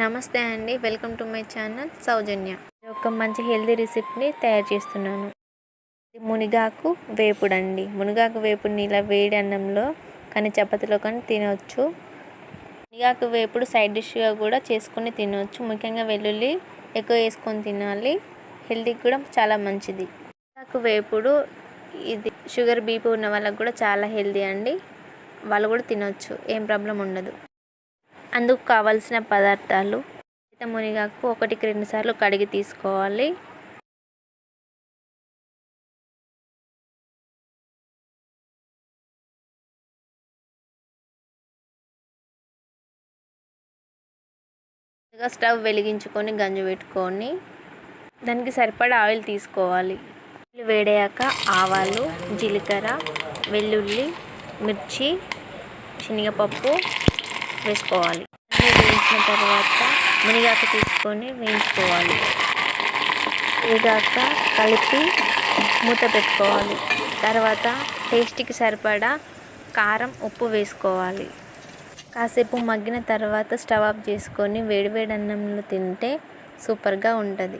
నమస్తే అండి. Welcome to my channel Soujanya. ఒక మంచి హెల్దీ రెసిపీని తయారు చేస్తున్నాను. మునిగాకు వేపుడు అండి మునిగాకు వేపుడిని ఇలా వేడి అన్నంలో కానీ చపాతీలో కానీ తినవచ్చు మునిగాకు వేపుడు సైడ్ డిష్గా కూడా చేసుకొని తినవచ్చు ముఖ్యంగా వెల్లుల్లి ఎక్కువ వేసుకొని తినాలి. హెల్దీకి కూడా చాలా మంచిది. మునిగాకు వేపుడు ఇది షుగర్ బీపీ ఉన్న వాళ్ళకి కూడా చాలా హెల్దీ అండి. వాళ్ళు కూడా తినవచ్చు ఏం ప్రాబ్లం ఉండదు. అందుకు కావాల్సిన పదార్థాలు మునిగాకు ఒకటికి రెండు సార్లు కడిగి తీసుకోవాలి. స్టవ్ వెలిగించుకొని గంజు పెట్టుకొని దానికి సరిపడా ఆయిల్ తీసుకోవాలి. ఆయిల్ వేడాక ఆవాలు జీలకర్ర వెల్లుల్లి మిర్చి శనగపప్పు వేసుకోవాలి అన్నీ వేయించిన తర్వాత మునిగాక తీసుకొని వేయించుకోవాలి. వేగాక కలిపి మూత పెట్టుకోవాలి. తర్వాత టేస్ట్కి సరిపడా కారం ఉప్పు వేసుకోవాలి. కాసేపు మగ్గిన తర్వాత స్టవ్ ఆఫ్ చేసుకొని వేడివేడి అన్నంలో తింటే సూపర్గా ఉంటుంది.